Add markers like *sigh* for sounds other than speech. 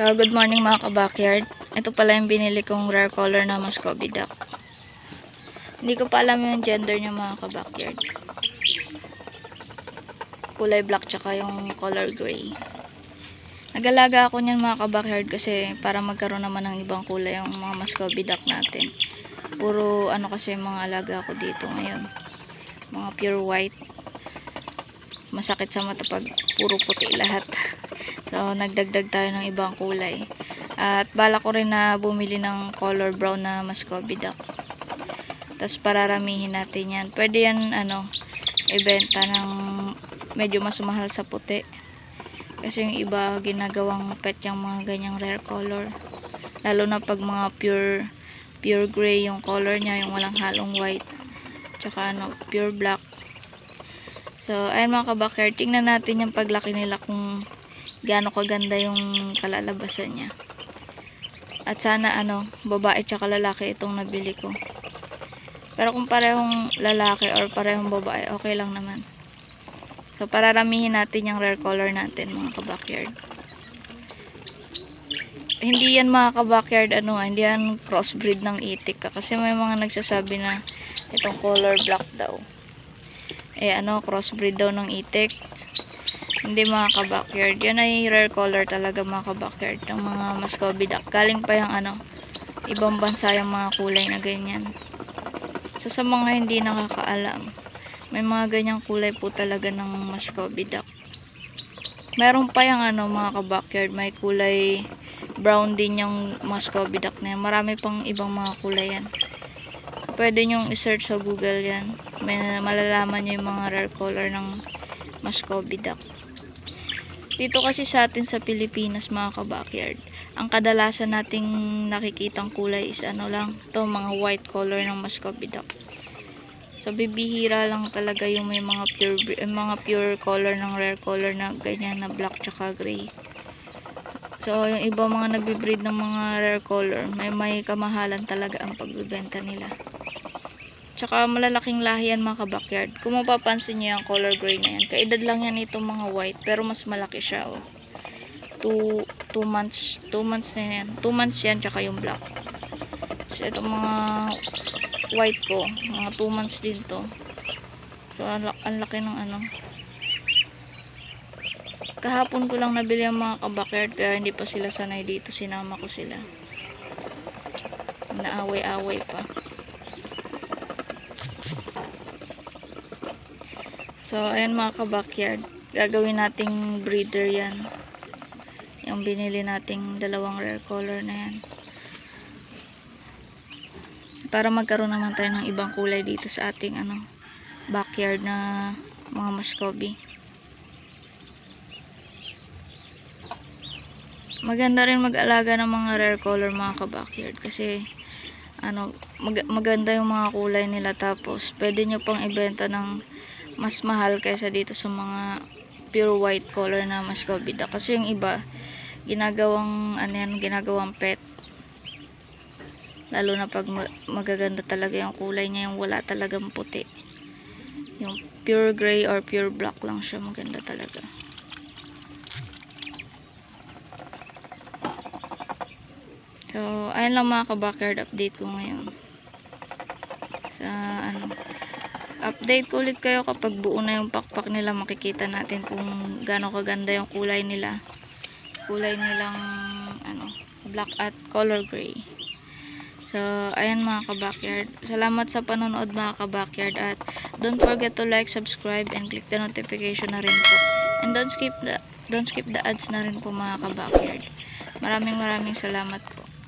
So, good morning mga ka-backyard. Ito pala yung binili kong rare color na Muscovy duck. Hindi ko pa alam yung gender niya mga ka-backyard. Kulay black tsaka yung color gray. Nagalaga ako niyan mga ka-backyard kasi para magkaroon naman ng ibang kulay yung mga Muscovy duck natin. Puro ano kasi yung mga alaga ko dito ngayon. Mga pure white. Masakit sa mata pag puro puti lahat. *laughs* So, nagdagdag tayo ng ibang kulay. At bala ko rin na bumili ng color brown na Muscovy duck. Tapos pararamihin natin yan. Pwede yan, ano, ibenta ng medyo mas mahal sa puti. Kasi yung iba, ginagawang pet yung mga ganyang rare color. Lalo na pag mga pure, pure gray yung color niya, yung walang halong white. Tsaka ano, pure black. So, ayun mga kabakyer, tingnan natin yung paglaki nila kung gaano kaganda yung kalalabasan niya. At sana ano, babae tsaka lalaki itong nabili ko. Pero kung parehong lalaki or parehong babae, okay lang naman. So, pararamihin natin yung rare color natin mga kabakyard. Hindi yan mga kabakyard, ano, hindi yan crossbreed ng itik. ah. Kasi may mga nagsasabi na itong color black daw. Eh, ano, crossbreed daw ng itik. Hindi mga ka-backyard. Yan ay rare color talaga mga ka-backyard. Ng mga Muscovy duck. Galing pa yung ano, ibang bansa yung mga kulay na ganyan. So sa mga hindi nakakaalam, may mga ganyang kulay po talaga ng Muscovy duck. Meron pa yung ano mga ka-backyard, may kulay brown din yung Muscovy duck na yan. Marami pang ibang mga kulay yan. Pwede nyong i-search sa Google yan. May malalaman nyo yung mga rare color ng Muscovy duck. Dito kasi sa atin sa Pilipinas mga ka-backyard, ang kadalasan nating nakikitang kulay is ano lang, to mga white color ng Muscovy duck. So bibihira lang talaga yung may mga pure eh, mga pure color ng rare color na ganyan na black tsaka gray. So yung iba mga nagbi-breed ng mga rare color, may may kamahalan talaga ang pagbebenta nila. Tsaka malalaking lahi yan mga ka-backyard. Kung mapapansin nyo yung color gray na yan, kaedad lang yan itong mga white, pero mas malaki siya oh. 2 2 months, 2 months na yan. 2 months yan tsaka yung black. So itong mga white ko, mga 2 months din to. So ang, la- ang laki ng ano. Kahapon ko lang nabili ang mga ka-backyard kaya hindi pa sila sanay dito. Sinama ko sila. Naaway-away pa. So, ayan mga ka-backyard. Gagawin nating breeder yan. Yung binili nating dalawang rare color na yan. Para magkaroon naman tayo ng ibang kulay dito sa ating ano, backyard na mga Muscovy. Maganda rin mag-alaga ng mga rare color mga ka-backyard kasi ano, mag- maganda yung mga kulay nila tapos pwede nyo pang ibenta ng mas mahal kaysa dito sa mga pure white color na Muscovy duck. Kasi yung iba, ginagawang, ano yan, ginagawang pet. Lalo na pag ma- magaganda talaga yung kulay niya, yung wala talagang puti. Yung pure gray or pure black lang siya, maganda talaga. So, ayun lang mga ka-backyard update ko ngayon. Sa, ano, update ko ulit kayo kapag buo na yung pakpak nila makikita natin kung gaano kaganda yung kulay nila. Kulay nilang ano black at color gray. So ayan mga ka-backyard. Salamat sa panonood mga ka-backyard at don't forget to like, subscribe and click the notification na rin po. And don't skip the don't skip the ads na rin po mga ka-backyard. Maraming maraming salamat po